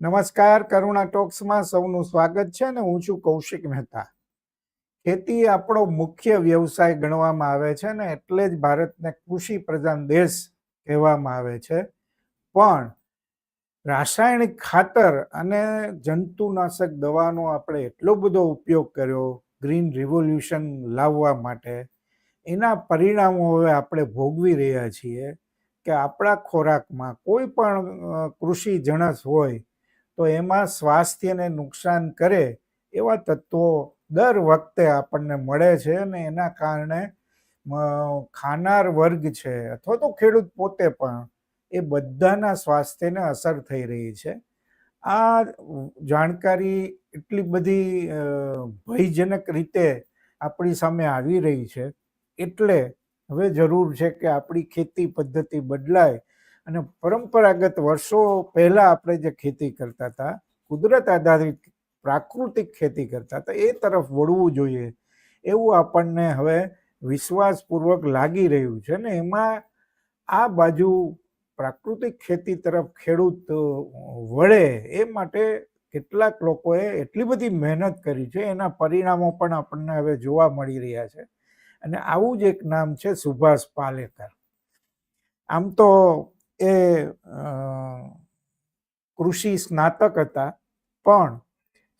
નમસ્કાર, કરુણા ટોક્સમાં સૌનું સ્વાગત છે અને હું છું કૌશિક મહેતા. ખેતી આપણો મુખ્ય વ્યવસાય ગણવામાં આવે છે ને એટલે જ ભારતને કૃષિ પ્રધાન દેશ કહેવામાં આવે છે. પણ રાસાયણિક ખાતર અને જંતુનાશક દવાનો આપણે એટલો બધો ઉપયોગ કર્યો ગ્રીન રિવોલ્યુશન લાવવા માટે. એના પરિણામો હવે આપણે ભોગવી રહ્યા છીએ કે આપણા ખોરાકમાં કોઈ પણ કૃષિ જણસ હોય તો એમાં સ્વાસ્થ્યને નુકસાન કરે એવા તત્વો દર વખતે આપણને મળે છે અને એના કારણે ખાનાર વર્ગ છે અથવા તો ખેડૂત પોતે પણ એ બધાના સ્વાસ્થ્યને અસર થઈ રહી છે. આ જાણકારી એટલી બધી ભયજનક રીતે આપણી સામે આવી રહી છે. એટલે હવે જરૂર છે કે આપણી ખેતી પદ્ધતિ બદલાય અને પરંપરાગત વર્ષો પહેલા આપણે જે ખેતી કરતા હતા, કુદરત આધારિત પ્રાકૃતિક ખેતી કરતા હતા, એ તરફ વળવું જોઈએ. એવું આપણને હવે વિશ્વાસપૂર્વક લાગી રહ્યું છે ને એમાં આ બાજુ પ્રાકૃતિક ખેતી તરફ ખેડૂત વળે એ માટે કેટલાક લોકોએ એટલી બધી મહેનત કરી છે, એના પરિણામો પણ આપણને હવે જોવા મળી રહ્યા છે. અને આવું જ એક નામ છે સુભાષ પાલેકર. આમ તો એ કૃષિ સ્નાતક હતા. પણ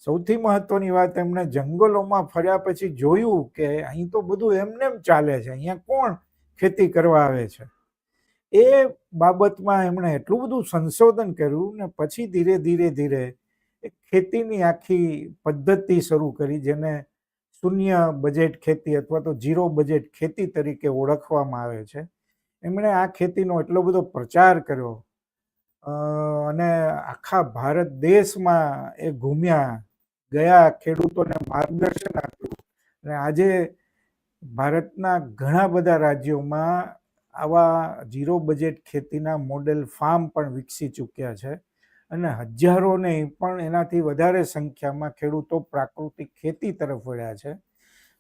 સૌથી મહત્વની વાત એમણે જંગલોમાં ફર્યા પછી જોયું કે અહીં તો બધું એમને ચાલે છે. અહીંયા કોણ ખેતી કરવા આવે છે? એ બાબતમાં એમણે એટલું બધું સંશોધન કર્યું ને પછી ધીરે ધીરે ધીરે ખેતીની આખી પદ્ધતિ શરૂ કરી, જેને શૂન્ય બજેટ ખેતી અથવા તો ઝીરો બજેટ ખેતી તરીકે ઓળખવામાં આવે છે. એમણે આ ખેતીનો એટલો બધો પ્રચાર કર્યો અને આખા ભારત દેશમાં એ ઘૂમ્યા, ગયા ખેડૂતોને માર્ગદર્શન આપ્યું. અને આજે ભારતના ઘણા બધા રાજ્યોમાં આવા ઝીરો બજેટ ખેતીના મોડેલ ફાર્મ પણ વિકસી ચૂક્યા છે. અને હજારો નહીં પણ એનાથી વધારે સંખ્યામાં ખેડૂતો પ્રાકૃતિક ખેતી તરફ વળ્યા છે.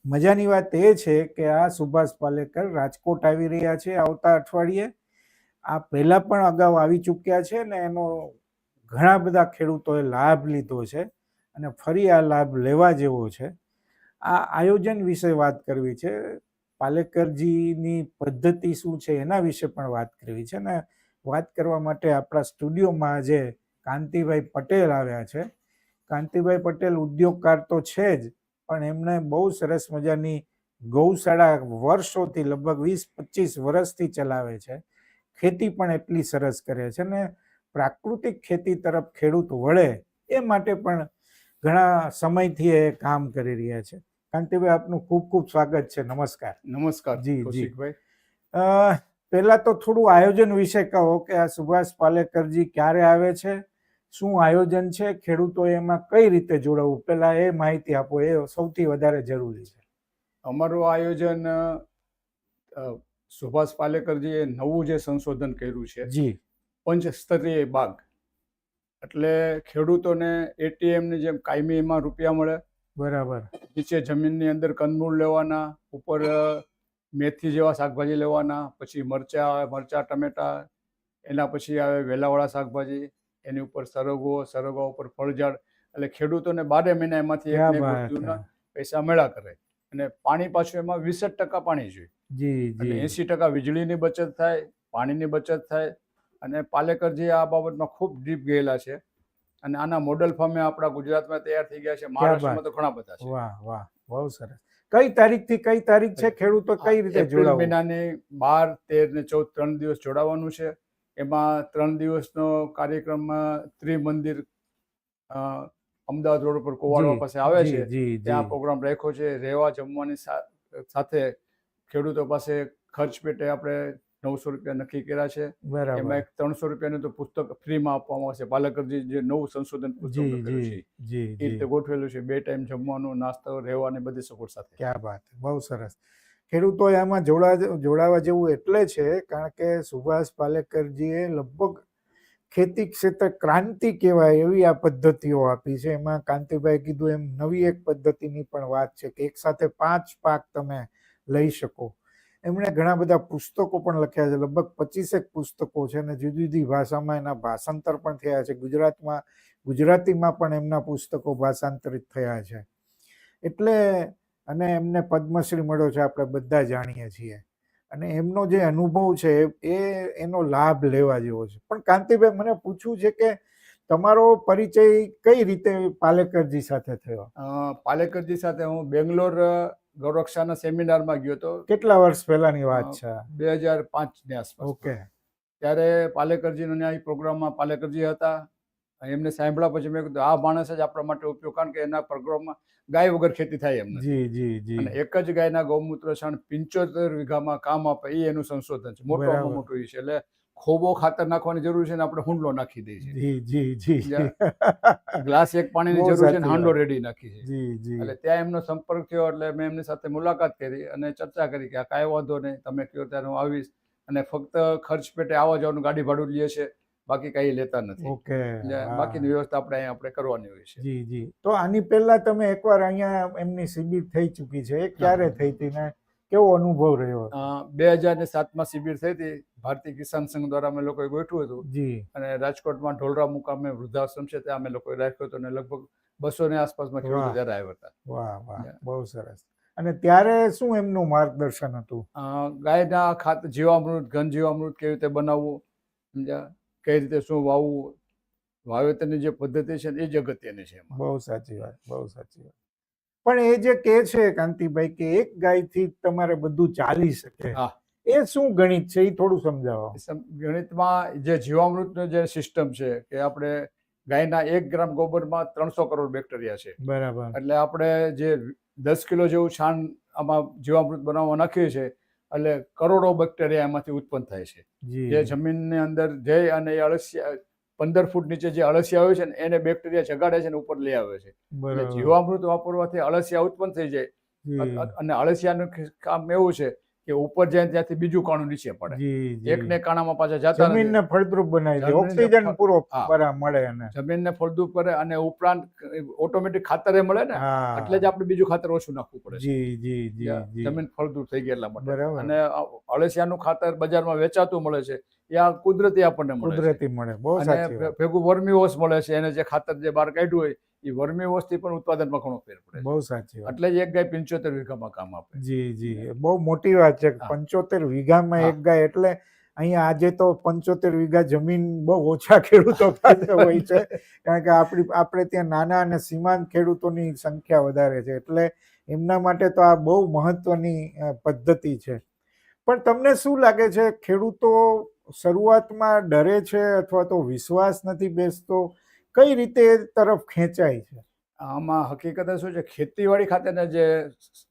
મજાની વાત એ છે કે આ સુભાષ પાલેકર રાજકોટ આવી રહ્યા છે આવતા અઠવાડિયે. આ પહેલા પણ અગાઉ આવી ચૂક્યા છે ને એનો ઘણા બધા ખેડૂતોએ લાભ લીધો છે અને ફરી આ લાભ લેવા જેવો છે. આ આયોજન વિશે વાત કરવી છે. પાલેકરજીની પદ્ધતિ શું છે એના વિશે પણ વાત કરવી છે ને વાત કરવા માટે આપણા સ્ટુડિયોમાં આજે કાંતિભાઈ પટેલ આવ્યા છે. કાંતિભાઈ પટેલ ઉદ્યોગકાર તો છે જ. પણ એમણે બહુ સરસ મજાની ગૌશાળા વર્ષોથી લગભગ વીસ પચીસ વર્ષથી ચલાવે છે. ખેતી પણ એટલી સરસ કરે છે ને પ્રાકૃતિક ખેતી તરફ ખેડૂત વળે એ માટે પણ ઘણા સમયથી એ કામ કરી રહ્યા છે. કાંતિભાઈ આપનું ખૂબ ખૂબ સ્વાગત છે. નમસ્કાર. નમસ્કાર જી, જી. કૌશિકભાઈ. પહેલા તો થોડું આયોજન વિશે કહો કે આ સુભાષ પાલેકરજી ક્યારે આવે છે? શું આયોજન છે ખેડૂતો એમાં કઈ રીતે જોડાવવું પહેલા એ માહિતી આપો એ સૌથી વધારે જરૂરી છે. અમારું આયોજન સુભાષ પાલેકરજીએ નવું જે સંશોધન કર્યું છે જી. પંચસ્તરીય બાગ. એટલે ખેડૂતોને એટીએમની જેમ કાયમી એમાં રૂપિયા મળે બરાબર. નીચે જમીનની અંદર કંદમૂળ લેવાના ઉપર મેથી જેવા શાકભાજી લેવાના પછી મરચા આવે મરચા ટમેટા એના પછી આવે વેલાવાળા શાકભાજી એની ઉપર સરગવો સરગવા ઉપર ફળઝાડ એટલે ખેડૂતોને બારે મહિના એમાંથી એક ને એક પૈસા મળ્યા કરે. અને પાણી પાછું એમાં વીસ ટકા પાણી જોઈએ. જી જી. એંસી ટકા વીજળીની બચત થાય પાણીની બચત થાય અને પાલેકરજી આ બાબતમાં ખૂબ ડીપ ગયેલા છે અને આના મોડલ ફોર્મે આપણા ગુજરાતમાં તૈયાર થઈ ગયા છે મહારાષ્ટ્રમાં તો ઘણા બધા છે. વાહ વાહ બહુ સરસ. કઈ તારીખથી કઈ તારીખ છે ખેડૂતો કઈ રીતે જોડાવું? મહિનાની બાર તેર ને ચૌદ ત્રણ દિવસ જોડાવાનું છે. એમાં ત્રણ દિવસનો કાર્યક્રમમાં ત્રિમંદિર અમદાવાદ રોડ ઉપર કોવાડવા પાસે આવે છે. ત્યાં પ્રોગ્રામ રાખ્યો છે. રહેવા જમવાની સાથે ખેડૂતો પાસે ખર્ચ પેટે આપણે નવસો રૂપિયા નક્કી કર્યા છે. એમાં એક ત્રણસો રૂપિયાનું તો પુસ્તક ફ્રીમાં આપવામાં આવશે. પાલકરજી જે નવું સંશોધન પુસ્તક છે એ રીતે ગોઠવેલું છે. બે ટાઈમ જમવાનું નાસ્તો રહેવાની બધી સગવડ સાથે. ક્યાં વાત. બહુ સરસ. ખેડૂતો આમાં જોડા જોડાવા જેવું એટલે છે, કારણ કે સુભાષ પાલેકરજીએ લગભગ ખેતી ક્ષેત્રે ક્રાંતિ કહેવાય એવી આ પદ્ધતિઓ આપી છે. એમાં કાંતિભાઈ કીધું એમ નવી એક પદ્ધતિની પણ વાત છે કે એક સાથે પાંચ પાક તમે લઈ શકો. એમણે ઘણા બધા પુસ્તકો પણ લખ્યા છે. લગભગ પચીસેક પુસ્તકો છે અને જુદી જુદી ભાષામાં એના ભાષાંતર પણ થયા છે. ગુજરાતમાં, ગુજરાતીમાં પણ એમના પુસ્તકો ભાષાંતરિત થયા છે. એટલે અને એમને પદ્મશ્રી મળ્યો છે આપણે બધા જાણીએ છીએ. અને એમનો જે અનુભવ છે એ એનો લાભ લેવા જેવો છે. પણ કાંતિભાઈ મને પૂછવું છે કે તમારો પરિચય કઈ રીતે પાલેકરજી સાથે થયો? પાલેકરજી સાથે હું બેંગ્લોર ગૌરક્ષાના સેમિનારમાં ગયો હતો. કેટલા વર્ષ પહેલાની વાત છે? બે હજાર પાંચની આસપાસ. ઓકે. ત્યારે પાલેકરજીનો ન્યાય પ્રોગ્રામમાં પાલેકરજી હતા. એમને સાંભળ્યા પછી મેં કીધું આ માણસ જ આપણા માટે ઉપયોગ. કારણ કે એના પ્રોગ્રામમાં ગાય વગર ખેતી થાય એમ જી જી જી. એક જ ગાયના ગૌમૂત્ર છાણ પિંચોતેર વીઘામાં કામ આપે એ એનું સંશોધન છે. મોટામાં. મોટું છે એટલે ખોબો ખાતર નાખવાની જરૂર છે ને આપણે હુંડલો નાખી દઈએ છીએ. જી જી જી. ગ્લાસ એક પાણીની જરૂર છે ને હાંડો રેડી નાખી છે. જી જી. એટલે ત્યાં એમનો સંપર્ક થયો એટલે મેં એમની સાથે મુલાકાત કરી અને ચર્ચા કરી કે આ કાંઈ વાંધો નહીં તમે કયો ત્યારે હું આવીશ. અને ફક્ત ખર્ચ પેટે આવવા જવાનું ગાડી ભાડું લે છે. બાકી કઈ લેતા નથી. ઓકે બાકીની વ્યવસ્થા આપણે અહીંયા આપણે કરવાની હોય છે. જી જી. તો આની પહેલા તમે એકવાર અહીંયા એમની શિબિર થઈ ચૂકી છે. એ ક્યારે થઈ હતી ને કેવો અનુભવ રહ્યો બે હજાર ને સાતમાં શિબિર થઈ હતી. ભારતીય કિસાન સંઘ દ્વારા અમે લોકોએ ગોઠવ્યું હતું. જી. અને રાજકોટમાં ઢોલરા મુકામે વૃદ્ધાશ્રમ છે ત્યાં અમે લોકોએ રાખ્યો હતો અને લગભગ બસો ને આસપાસમાં ખેડૂતો. ત્યારે આવ્યા હતા. વાહ વાહ. બહુ સરસ. અને ત્યારે શું એમનું માર્ગદર્શન હતું? ગાયના ખાત જીવામૃત ઘન જીવામૃત કેવી રીતે બનાવવું? સમજ્યા? કઈ રીતે શું વાવવું વાવેતરની જે પદ્ધતિ છે ને એ જ અગત્યની છે બહુ સાચી વાત બહુ સાચી વાત. પણ એ જે કે છે કાંતિભાઈ કે એક ગાયથી તમારે બધું ચાલી શકે હા. એ શું ગણિત છે? એ થોડું સમજાવો. ગણિતમાં જે જીવામૃતનો જે સિસ્ટમ છે કે આપણે ગાયના એક ગ્રામ ગોબરમાં ત્રણસો કરોડ બેક્ટેરિયા છે. બરાબર. એટલે આપણે જે દસ કિલો જેવું છાણ આમાં જીવામૃત બનાવવા નાખીએ છે એટલે કરોડો બેક્ટેરિયા એમાંથી ઉત્પન્ન થાય છે. જે. જમીનની અંદર જઈ અને એ અળસિયા પંદર ફૂટ નીચે જે અળસિયા હોય છે ને એને બેક્ટેરિયા જગાડે છે ને ઉપર લઈ આવે છે. એટલે જીવામૃત વાપરવાથી અળસિયા ઉત્પન્ન થઈ જાય. અને અળસિયાનું કામ એવું છે કે ઉપર જાય ત્યાંથી બીજું કાણું નીચે પડે. એકને કાણામાં પાછા જતા જમીનને ફળદ્રુપ બનાવી દે. ઓક્સિજન પૂરો. મળે અને જમીનને ફળદ્રુપ કરે અને ઉપરાંત ઓટોમેટિક ખાતરે મળે ને એટલે જ આપણે બીજું ખાતર ઓછું નાખવું પડે જી જી જી જમીન ફળદ્રુપ થઈ ગઈ એટલા માટે અને અળસિયાનું ખાતર બજારમાં વેચાતું મળે છે. એ આ કુદરતી આપણને મળે કુદરતી મળે બહુ સાચી ભેગું વર્મી વોશ મળે છે એને જે ખાતર જે બહાર કાઢ્યું હોય એ વર્મી વોશથી પણ ઉત્પાદનમાં ઘણો ફેર પડે બહુ સાચી એટલે જ એક ગાય પંચોતેર વીઘામાં કામ આપે જી જી બહુ મોટી વાત છે. પંચોતેર વીઘામાં. એક ગાય એટલે અહીંયા આજે તો પંચોતેર વીઘા જમીન બહુ ઓછા ખેડૂતો પાસે હોય છે. કારણ કે આપણી આપણે ત્યાં નાના અને સીમાંત ખેડૂતોની સંખ્યા વધારે છે. એટલે એમના માટે તો આ બહુ મહત્વની પદ્ધતિ છે. પણ તમને શું લાગે છે? ખેડૂતો શરૂઆતમાં ડરે છે અથવા તો વિશ્વાસ નથી બેસતો? કઈ રીતે તરફ ખેંચાય છે? આમાં હકીકત શું છે? ખેતીવાડી ખાતેના જે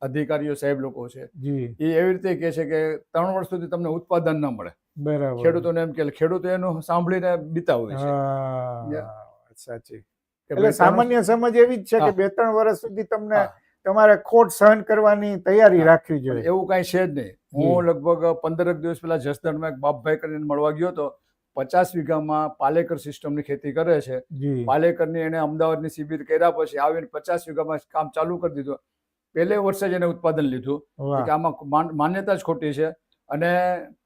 અધિકારીઓ સાહેબ લોકો છે એ એવી રીતે કહે છે કે ત્રણ વર્ષ સુધી તમને ઉત્પાદન ન મળે. બરાબર. ખેડૂતોને એમ કે ખેડૂતો એનું સાંભળીને બીતાવે છે. સાચી. એટલે સામાન્ય સમજ એવી જ છે કે બે ત્રણ વર્ષ સુધી તમને તમારે ખોટ સહન કરવાની તૈયારી રાખવી જોઈએ. એવું કાંઈ છે જ નહીં. હું લગભગ પંદરક દિવસ પહેલા જસદણમાં એક બાપભાઈ કરીને મળવા ગયો હતો. પચાસ વીઘામાં પાલેકર સિસ્ટમની ખેતી કરે છે. પાલેકરની એને અમદાવાદની શિબિર કર્યા પછી આવીને પચાસ વીઘામાં કામ ચાલુ કરી દીધું. પહેલે વર્ષે જ એને ઉત્પાદન લીધું. કે આમાં માન્યતા જ ખોટી છે. અને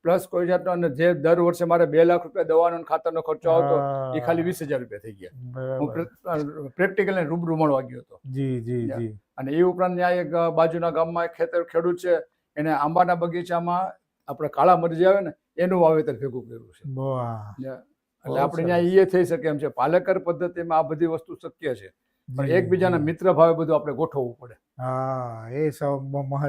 પ્લસ કોઈ જાતનો અને જે દર વર્ષે મારે બે લાખ રૂપિયા દવાનો ખાતરનો ખર્ચો આવતો એ ખાલી વીસ હજાર રૂપિયા થઈ ગયા. હું પ્રેક્ટિકલ પ્રેક્ટિકલ રૂબરૂ મળવા ગયો હતો. જી જી જી. અને એ ઉપરાંત ત્યાં એક બાજુના ગામમાં એક ખેતર ખેડૂત છે. એને આંબાના બગીચામાં આપણે કાળા મરજી આવે ને એનું વાવેતર ભેગું કર્યું છે. એટલે આપણે. ત્યાં એ થઈ શકે એમ છે. પાલેકર પદ્ધતિમાં આ બધી વસ્તુ શક્ય છે. પણ એકબીજાના મિત્ર ભાવે બધું આપણે ગોઠવવું પડે. હા એ સૌ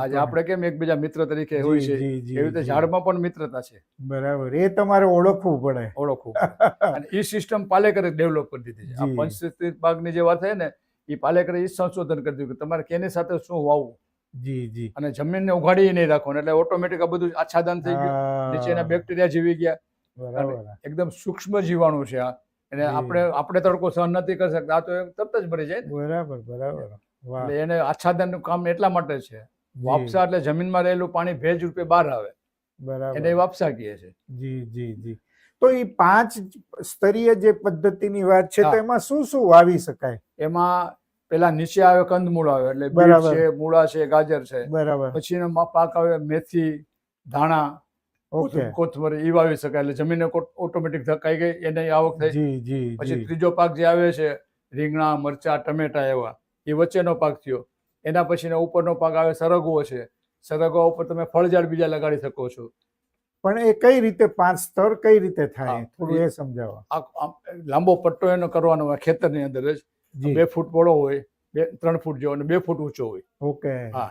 આજે આપણે કેમ એકબીજા મિત્ર તરીકે હોય છે? એવી રીતે ઝાડમાં પણ મિત્રતા છે. બરાબર. એ તમારે ઓળખવું પડે. ઓળખવું અને એ સિસ્ટમ પાલેકરે ડેવલપ કરી દીધી છે. આ જી. પંચસ્थित બાગની જે વાત થઈ ને એ પાલેકરે એ સંશોધન કરી દીધું કે તમારે કેની સાથે શું વાવવું? જી જી. અને જમીનને ઉઘાડી નહીં રાખવાનું એટલે ઓટોમેટિક આ બધું આચ્છાદન થઈ ગયું. નીચેના બેક્ટેરિયા જીવી ગયા. બરાબર. એકદમ સૂક્ષ્મ જીવાણુ છે આ. અને આપણે આપણે તડકો સહન નથી કરી શકતા. આ તો તરત જ ભરી જાય. બરાબર બરાબર. એટલે એને આચ્છાદનનું કામ એટલા માટે છે. વાપસા એટલે જમીનમાં રહેલું પાણી ભેજ રૂપે બહાર આવે. બરાબર. એને વાપસા કહે છે. જી જી જી. તો એ પાંચ સ્તરીય જે પદ્ધતિની વાત છે તો એમાં શું શું વાવી શકાય? એમાં પેલા નીચે આવે કંદમૂળ આવે એટલે બીટ છે મૂળા છે ગાજર છે. બરાબર. પછી એનો પાક આવે મેથી ધાણા કોથમરી ઈ વાવી શકાય. એટલે જમીન ઓટોમેટિક ધકાઈ ગઈ એને આવક થઈ. પછી ત્રીજો પાક જે આવે છે રીંગણા મરચા ટમેટા એવા એ વચ્ચેનો પાક થયો. એના પછી ઉપરનો પાક આવે સરગવો છે. સરગવા ઉપર તમે ફળઝાડ બીજા લગાડી શકો છો. પણ એ કઈ રીતે પાંચ સ્તર કઈ રીતે થાય? થોડું એ સમજાવો. લાંબો પટ્ટો એનો કરવાનો ખેતરની અંદર જી. બે ફૂટ પોળો હોય બે ત્રણ ફૂટ જેવો અને બે ફૂટ ઊંચો હોય. ઓકે. હા.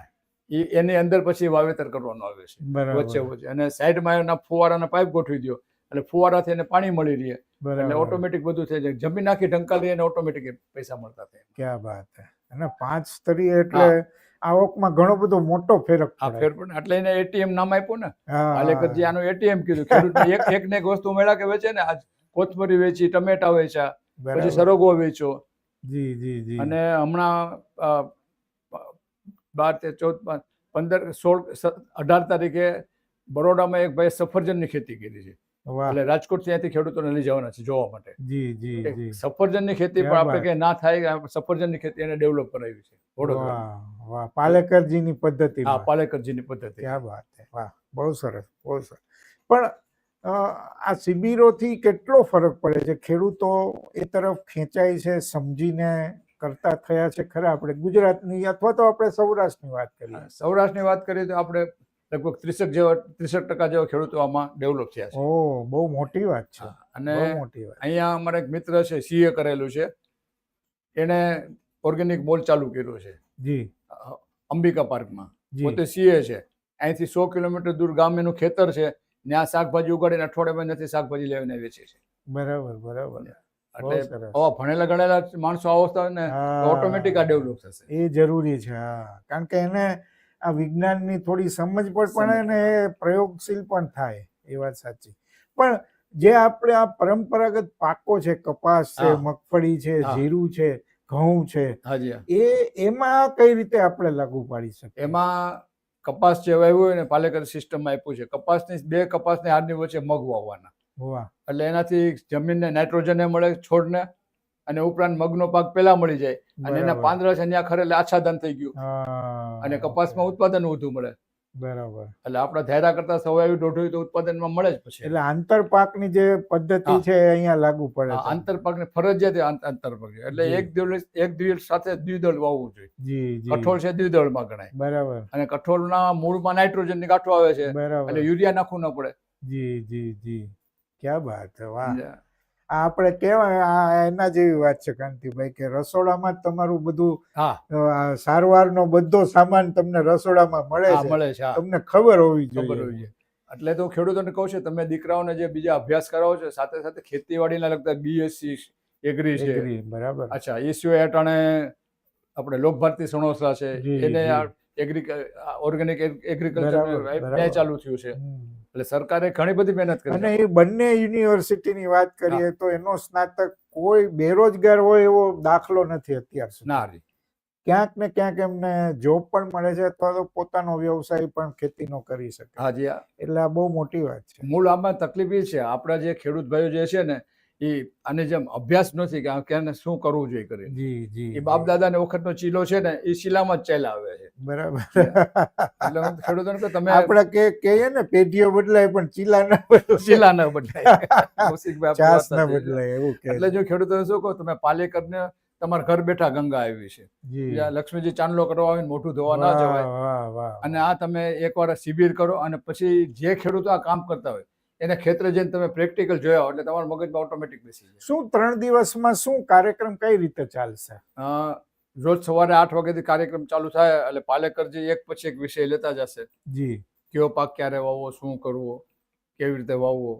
એ એની અંદર પછી વાવેતર કરવાનું આવે છે. વચ્ચે વચ્ચે. અને સાઈડમાં એના ફુવારાના પાઇપ ગોઠવી દો. એટલે ફુવારાથી એને પાણી મળી રહે. એટલે ઓટોમેટિક બધું થઈ જાય. જમીન નાખી ઢંકા અને ઓટોમેટિક પૈસા મળતા થાય. ક્યાં વાત હે. અને પાંચ સ્તરીય એટલે આવકમાં ઘણો બધો મોટો ફેરક આ પડે. ફેર પણ એટલે એને એટીએમ નામ આપ્યું ને. હા, પાલેકરજી આનું એટીએમ કીધું. ખેડૂતને એક એક ને એક વસ્તુ મળ્યા કે વેચે ને આજ કોથમરી વેચી ટમેટા વેચ્યા. પછી સરોગો વેચો જી જી જી. અને હમણાં બાર તેર ચૌદ પંદર સોળ અઢાર તારીખે બરોડામાં એક ભાઈ સફરજનની ખેતી કરી છે. એટલે રાજકોટ ત્યાંથી ખેડૂતોને લઈ જવાના છે જોવા માટે. જી જી જી. સફરજનની ખેતી પણ આપણે કે ના થાય આ સફરજનની ખેતી એને ડેવલપ કરાવી છે. વડોદરા વાહ પાલેકરજીની પદ્ધતિ હા પાલેકરજીની પદ્ધતિ. ક્યાં વાત છે વાહ બહુ સરસ બહુ સરસ. પણ આ શિબિરોથી કેટલો ફરક પડે છે? ખેડૂતો એ તરફ ખેંચાય છે સમજીને કરતા થયા છે. ખરા આપણે ગુજરાતની અથવા તો આપણે સૌરાષ્ટ્રની વાત કરીએ. સૌરાષ્ટ્રની વાત કરીએ તો આપણે લગભગ ત્રીસેક જેવા ત્રીસેક ટકા જેવા ખેડૂતો આમાં ડેવલપ થયા છે. ઓ બહુ મોટી વાત છે. અને મોટી વાત. અહીંયા અમારા એક મિત્ર છે સીએ કરેલું છે. એણે ઓર્ગેનિક મોલ ચાલુ કર્યો છે. જી. અંબિકા પાર્કમાં. પોતે સીએ છે. અહીંથી સો કિલોમીટર દૂર ગામ એનું ખેતર છે. ત્યાં શાકભાજી ઉગાડીને અઠવાડિયામાં નથી શાકભાજી લઈને વેચે છે. બરાબર બરાબર. એટલે આવા ભણેલા ગણેલા માણસો આવતા ને ઓટોમેટિક આ ડેવલપ થશે. એ જરૂરી છે હા. કારણ કે એને આ વિજ્ઞાનની થોડી સમજ પણ પડે ને એ પ્રયોગશીલ પણ થાય એ વાત સાચી. પણ જે આપણે આ પરંપરાગત પાકો છે કપાસ છે મગફળી છે જીરું છે ઘઉં છે એ એમાં કઈ રીતે આપણે લાગુ પાડી શકીએ? એમાં કપાસ જે વાવ્યું હોય ને પાલેકર સિસ્ટમમાં આપ્યું છે કપાસની બે કપાસની હારની વચ્ચે મગ વાવવાના. એટલે એનાથી જમીનને નાઇટ્રોજન મળે છોડને અને ઉપરાંત મગનો પાક પહેલા મળી જાય. અને એના. પાંદડા છે ત્યાં ખરેલે આચ્છાદન થઈ ગયું. અને કપાસમાં ઉત્પાદન વધુ મળે. બરાબર. એટલે આપણા ધૈરા કરતા સવાયું દોઢ તો ઉત્પાદનમાં મળે જ પછી. એટલે આંતરપાકની જે પદ્ધતિ છે અહીંયા લાગુ પડે છે. આંતરપાકને ફરજિયાત આંતરપાક એટલે એક દિવસ એક દિવસ સાથે દ્વિદળ વાવવું જોઈએ. જી જી. કઠોળ છે દ્વિદળમાં ગણાય. બરાબર. અને કઠોળના મૂળમાં નાઇટ્રોજનની ગાંઠો આવે છે. બરાબર. એટલે યુરિયા નાખવું ન પડે. જી જી જી. ક્યાં વાત છે વાહ. આપણે કહેવાય આ એના જેવી વાત છે કાંતિભાઈ કે રસોડામાં તમારું બધું સારવારનો બધો સામાન તમને રસોડામાં મળે છે. મળે છે તમને ખબર હોવી ખબર જોઈએ. હોવી જોઈએ. એટલે તો ખેડૂતોને કહું છું તમે દીકરાઓને જે બીજા અભ્યાસ કરાવો છો સાથે સાથે ખેતીવાડીના લગતા બીએસસી એગ્રી છે. બરાબર. અચ્છા એ સિવાય અટાણે આપણે લોકભારતી સણોસરા છે એને. Agri organic agriculture. ત્યાં ચાલુ થયું છે. એટલે સરકારે ઘણી બધી મહેનત કરી. અને એ બંને યુનિવર્સિટીની વાત કરીએ તો એનો સ્નાતક કોઈ બેરોજગાર હોય એવો દાખલો નથી અત્યાર સુધી. ના ક્યાંક ને ક્યાંક એમને જોબ પણ મળે છે અથવા તો પોતાનો વ્યવસાય પણ ખેતીનો કરી શકે. હાજી એટલે આ બહુ મોટી વાત છે. મૂળ આમાં તકલીફ એ છે. આપણા જે ખેડૂત ભાઈઓ જે છે ને એ આને જેમ અભ્યાસ નથી કે ક્યાંને શું કરવું જોઈએ કરે. જી જી એ બાપ દાદાને વખતનો ચીલો છે ને એ શિલામાં જ આવે છે. બરાબર. એટલે હું ખેડૂતોને તમે આપણે કે કહીએ ને પેઢીઓ બદલાય પણ ચીલા ન બદલાય. શિલા ન બદલાય. ચાસ ના. બદલાય એવું કે એટલે જો ખેડૂતોને શું કહો તમે પાલેકરને તમારા ઘર બેઠા ગંગા આવી છે. લક્ષ્મીજી ચાંદલો કરવા આવીને મોઢું ધોવા ના જવાય. અને આ તમે એકવાર શિબિર કરો અને પછી જે ખેડૂતો આ કામ કરતા હોય એને ખેતરે જઈને તમે પ્રેક્ટિકલ જોયા એટલે તમારા મગજમાં ઓટોમેટિક બેસી જાય. શું ત્રણ દિવસમાં શું કાર્યક્રમ કઈ રીતે ચાલશે? રોજ સવારે આઠ વાગ્યાથી કાર્યક્રમ ચાલુ થાય એટલે પાલેકરજી એક પછી એક વિષય લેતા જશે. જી. કયો પાક ક્યારે વાવવો શું કરવો કેવી રીતે વાવવો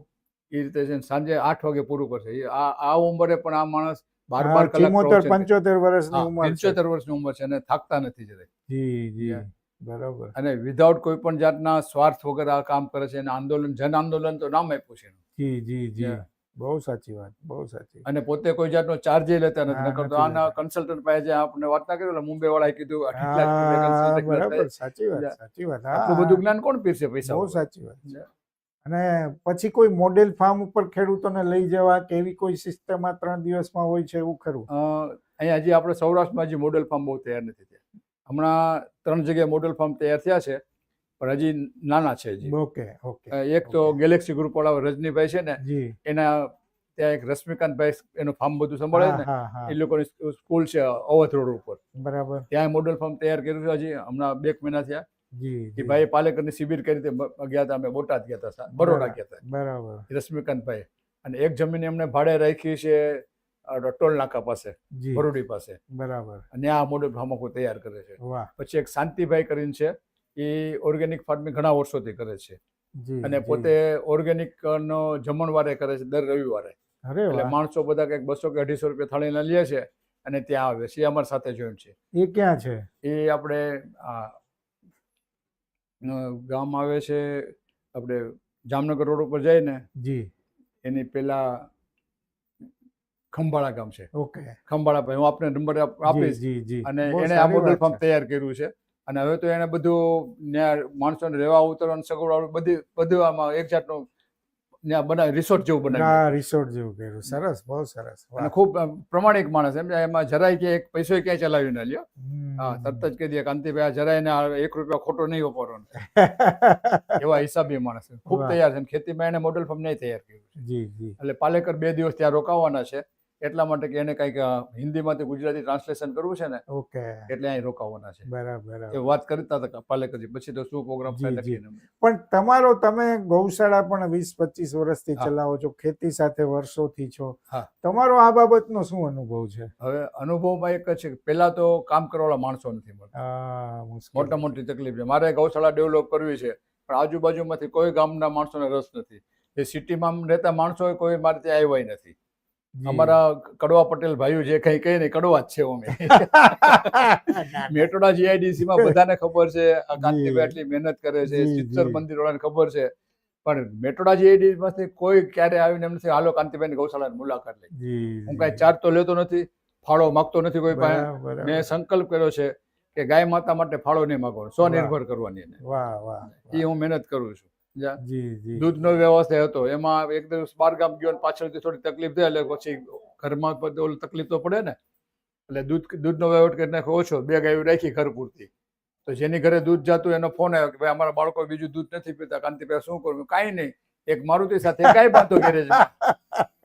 એ રીતે છે સાંજે આઠ વાગે પૂરું કરશે. આ આ ઉંમરે પણ આ માણસ બાર બાર કલાક. પંચોતેર વર્ષની ઉંમર પંચોતેર વર્ષની ઉંમર છે અને થાકતા નથી જરાય. જી જી. બરાબર. અને વિધાઉટ કોઈ પણ જાતના સ્વાર્થ વગર આ કામ કરે છે અને આંદોલન જન આંદોલન તો નામ આપ્યું છે જી જી જી. બહુ સાચી વાત બહુ સાચી. અને પોતે કોઈ જાતનો ચાર્જ લેતા નથી. નકર તો આના. કન્સલ્ટન્ટ પાસે જે આપણે વાત ના કરી મુંબઈ વાળાએ કીધું બરાબર સાચી વાત સાચી વાત આટલું બધું જ્ઞાન કોણ પીરશે પૈસા બહુ સાચી વાત છે. અને પછી કોઈ મોડેલ ફાર્મ ઉપર ખેડૂતોને લઈ જવા કે એવી કોઈ સિસ્ટમ આ ત્રણ દિવસમાં હોય છે એવું ખરું? અહીંયા હજી આપણે સૌરાષ્ટ્રમાં હજી મોડેલ ફાર્મ બહુ તૈયાર નથી થયા. હમણાં ત્રણ જગ્યાએ મોડેલ ફાર્મ તૈયાર થયા છે પણ હજી નાના છે ઓકે ઓકે. એક તો ગેલેક્સી ગ્રુપ વાળા રજનીભાઈ છે ને એના ત્યાં એક રશ્મિકાંતભાઈ એનું ફાર્મ બધું સંભાળે ને એ લોકોની સ્કૂલ છે અવધ રોડ ઉપર. બરાબર. ત્યાં મોડલ ફાર્મ તૈયાર કર્યું છે હજી હમણાં બે મહિના થયા. જી. ભાઈ પાલેકરની શિબિર કરી હતી ગયા હતા અમે બોટાદ ગયા હતા બરોડા ગયા હતા. બરાબર. રશ્મિકાંતભાઈ અને એક જમીન એમને ભાડે રાખી છે ટોલ નાકા પાસે જી. બરોડી પાસે. બરાબર. અને આ મોડલ ફાર્મ તૈયાર કરે છે. પછી એક શાંતિભાઈ કરીને છે એ ઓર્ગેનિક ફાર્મિંગ ઘણા વર્ષોથી કરે છે. અને પોતે ઓર્ગેનિક નો જમણવારે કરે છે દર રવિવારે. એટલે માણસો બધા કંઈક બસો કે અઢીસો રૂપિયા થાળીના લે છે અને ત્યાં આવે છે. એ અમારી સાથે જોઈન્ટ છે. એ ક્યાં છે? એ આપણે ગામ આવે છે આપણે જામનગર રોડ ઉપર જઈને ને જી. એની પેલા ખંભાળા ગામ છે. ઓકે. ખંભાળા ભાઈ હું આપને નંબર આપીશ. જી જી. અને એને આ મોડલ ફાર્મ તૈયાર કર્યું છે. અને હવે તો એને બધું ત્યાં માણસોને રહેવા ઉતરવાનું સગવડ બધી બધું આમાં એક જાતનું ત્યાં બનાવી રિસોર્ટ જેવું બનાવ્યું હા રિસોર્ટ જેવું કર્યું. સરસ બહુ સરસ. અને ખૂબ પ્રમાણિક માણસ એમ એમાં જરાય કે એક પૈસો ક્યાંય ચલાવી ના લ્યો. હા તરત જ કહી દે કાંતિભાઈ આ જરાય ને એક રૂપિયા ખોટો નહીં વાપરવાનો એવા હિસાબી માણસ. ખૂબ તૈયાર છે. ખેતીમાં એને મોડલ ફોર્મ નહીં તૈયાર કર્યું જી જી. એટલે પાલેકર બે દિવસ ત્યાં રોકાવાના છે. એટલા માટે કે એને કંઈક હિન્દીમાંથી ગુજરાતી ટ્રાન્સલેશન કરવું છે ને ઓકે. એટલે અહીં રોકાવાના છે. બરાબર એ વાત કરતા હતા પાલેકરજી પછી તો શું પ્રોગ્રામ. પણ તમારો તમે ગૌશાળા પણ વીસ પચીસ વર્ષથી. ચલાવો છો ખેતી સાથે વર્ષોથી છો. તમારો આ બાબતનો શું અનુભવ છે? હવે અનુભવમાં એક જ છે પેલા પહેલા તો કામ કરવાવાળા માણસો નથી મળતા. મોટા મોટી તકલીફ છે. મારે ગૌશાળા ડેવલપ કરવી છે પણ આજુબાજુમાંથી કોઈ ગામના માણસોને રસ નથી. એ સિટીમાં રહેતા માણસો કોઈ મારે ત્યાં આવ્યા નથી. અમારા કડવા પટેલ ભાઈઓ જે કઈ કઈ ને કડવા જ છે અમે. મેટોડા જીઆઈડીસી માં બધાને ખબર છે કાંતિભાઈ આટલી મહેનત કરે છે ચિત્તર મંદિર વાળાને ખબર છે. પણ મેટોડા જીઆઈડીસી માંથી કોઈ ક્યારે આવીને એમ નથી હાલો કાંતિભાઈની ગૌશાળાની મુલાકાત લઈ. હું કઈ ચાર ચાર્જ તો લેતો નથી ફાળો માગતો નથી કોઈ પાસે. મેં સંકલ્પ કર્યો છે કે ગાય માતા માટે ફાળો નહીં માગવાનો સ્વનિર્ભર કરવાની એને. એ હું મહેનત કરું છું. દૂધનો વ્યવસ્થા હતો. એમાં એક દિવસ બાર ગામ ગયો ને પાછળથી થોડી તકલીફ થઈ એટલે પછી ઘરમાં ઓલું તકલીફ તો પડે ને. એટલે દૂધ દૂધનો વહીવટ કરી નાખ્યો ઓછો. બે ગાયો રાખી ઘર પૂરતી તો જેની ઘરે દૂધ જતું એનો ફોન આવ્યો કે ભાઈ અમારા બાળકો બીજું દૂધ નથી પીતા. કાંતિભાઈ શું કરવું કાંઈ નહીં. એક મારુતિ સાથે કાંઈ કરે છે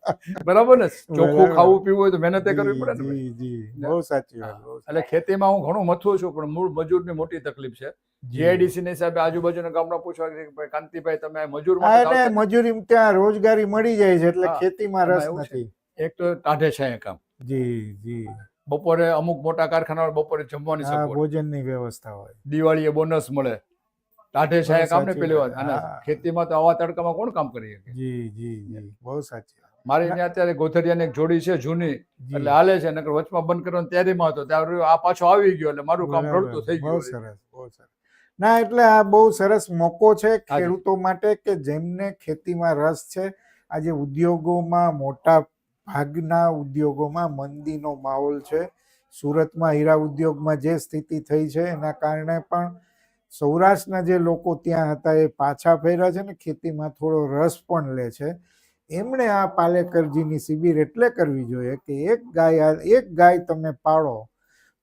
બરાબર ને? ચોખ્ખું ખાવું પીવું હોય તો મહેનત કરવી પડે ને જી જી. બહુ સાચી વાત એટલે ખેતીમાં હું ઘણું મથું છું પણ મૂળ મજૂરની મોટી તકલીફ છે. જીઆઈડીસી ને સાહેબ આજુબાજુના ગામડા પૂછવા કે ભાઈ કાંતિભાઈ તમે મજૂર માટે મજૂરી ત્યાં રોજગારી મળી જાય છે એટલે ખેતીમાં રસ નથી. એક તો ટાઢે છે કામ. જી જી. બપોરે અમુક મોટા કારખાના બપોરે જમવાની સગવડ ભોજનની વ્યવસ્થા હોય. દિવાળીએ બોનસ મળે. ટાઢે છે કામ ને પેલી વાત. ખેતીમાં તો આવા તડકામાં કોણ કામ કરી શકે? જી જી જી. બહુ સાચી. મારી ત્યાં અત્યારે ગોથરિયાની એક જોડી છે જૂની. એટલે હાલે છે નકર વચમાં બંધ કરવાની તૈયારીમાં હતો. ત્યારે આ પાછો આવી ગયો એટલે મારું કામ રડતું થઈ બહુ ગયું સરસ બહુ સરસ. ના એટલે આ બહુ સરસ મોકો છે ખેડૂતો માટે કે જેમને ખેતીમાં રસ છે આજે ઉદ્યોગોમાં મોટા ભાગના ઉદ્યોગોમાં મંદીનો માહોલ છે સુરતમાં હીરા ઉદ્યોગમાં જે સ્થિતિ થઈ છે એના કારણે પણ સૌરાષ્ટ્રના જે લોકો ત્યાં હતા એ પાછા ફેર્યા છે ને ખેતીમાં થોડો રસ પણ લે છે. એમણે આ પાલેકરજીની શિબિર એટલે કરવી જોઈએ કે એક ગાય એક ગાય તમે પાળો,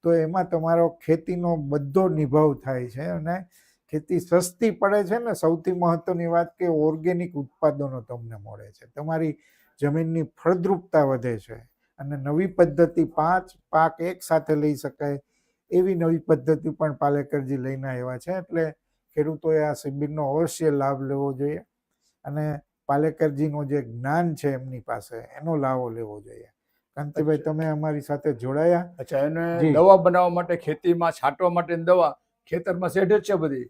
તો એમાં તમારો ખેતીનો બધો નિભાવ થાય છે અને ખેતી સસ્તી પડે છે ને સૌથી મહત્વની વાત કે ઓર્ગેનિક ઉત્પાદનો તમને મળે છે. તમારી જમીનની ફળદ્રુપતા વધે છે અને નવી પદ્ધતિ પાંચ પાક એક સાથે લઈ શકાય એવી નવી પદ્ધતિ પણ પાલેકરજી લઈને આવ્યા છે. એટલે ખેડૂતોએ આ શિબિરનો અવશ્ય લાભ લેવો જોઈએ અને પાલેકરજીનું જે જ્ઞાન છે એમની પાસે એનો લાવો લેવો જોઈએ. કાંતિભાઈ તમે અમારી સાથે જોડાયા. અચ્છા એને દવા બનાવવા માટે ખેતીમાં છાંટવા માટે દવા ખેતરમાં શેઠ જ છે બધી.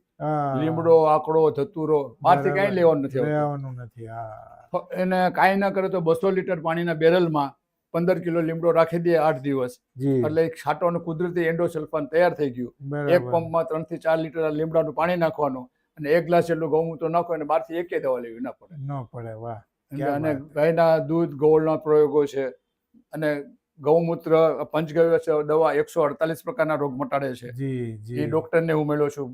લીમડો આકડો ધતુરો બહારથી કાંઈ લેવાનું નથી લેવાનું નથી હા. એને કાંઈ ના કરે તો બસો લીટર પાણીના બેરલમાં પંદર કિલો લીમડો રાખી દે આઠ દિવસ. એટલે એક છાંટવાનું કુદરતી એન્ડોસલ્ફાન તૈયાર થઈ ગયું. એક પંપમાં ત્રણથી ચાર લીટર લીમડાનું પાણી નાખવાનું. અને એક ગ્લાસ જેટલું ગૌમૂત્ર નાખો અને બહારથી એકે દવા લેવી ના પડે. ન પડે વાહ અને ગાયના દૂધ ગોળના પ્રયોગો છે. અને ગૌમૂત્ર પંચગવ્ય છે દવા એકસો અડતાલીસ પ્રકારના રોગ મટાડે છે. જી એ ડોક્ટરને હું મેળ્યો છું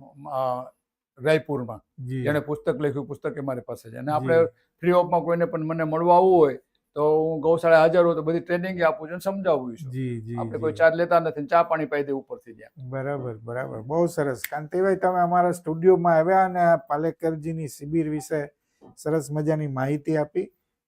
રાયપુરમાં. જેણે પુસ્તક લખ્યું પુસ્તક એ મારી પાસે છે. અને આપણે ફ્રી ઓફમાં કોઈને પણ મને મળવા આવવું હોય તો હું ગૌશાળા હાજર હોઉં તો બધી ટ્રેનિંગ આપું છું સમજાવું છું. જી જી આપણે કોઈ ચાર્જ લેતા નથી ચા પાણી પાઈ દે ઉપરથી ત્યાં. બરાબર બરાબર. બહુ સરસ. કાંતિભાઈ તમે અમારા સ્ટુડિયોમાં આવ્યા અને પાલેકરજીની શિબિર વિશે સરસ મજાની માહિતી આપી.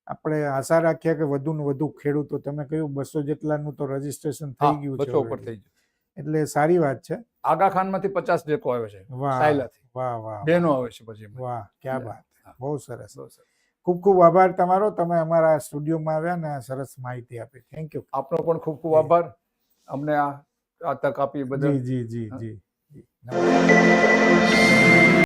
આપણે આશા રાખ્યા કે વધુ ને વધુ ખેડૂતો તમે કહ્યું બસો જેટલાનું તો રજીસ્ટ્રેશન થઈ ગયું છે ઉપર થઈ ગયું. એટલે સારી વાત છે. આગા ખાનમાંથી પચાસ ડેકો આવે છે વાહ સાયલાથી. વાહ વાહ બેનો આવે છે પછી વાહ ક્યાં વાત. બહુ સરસ. બહુ સરસ. ખૂબ ખૂબ આભાર તમારો. તમે અમારા સ્ટુડિયોમાં આવ્યા અને સરસ માહિતી આપી. થેન્ક યુ આપનો પણ ખૂબ ખૂબ આભાર. અમને આ તક આપી બધી બદલ. જી જી જી જી.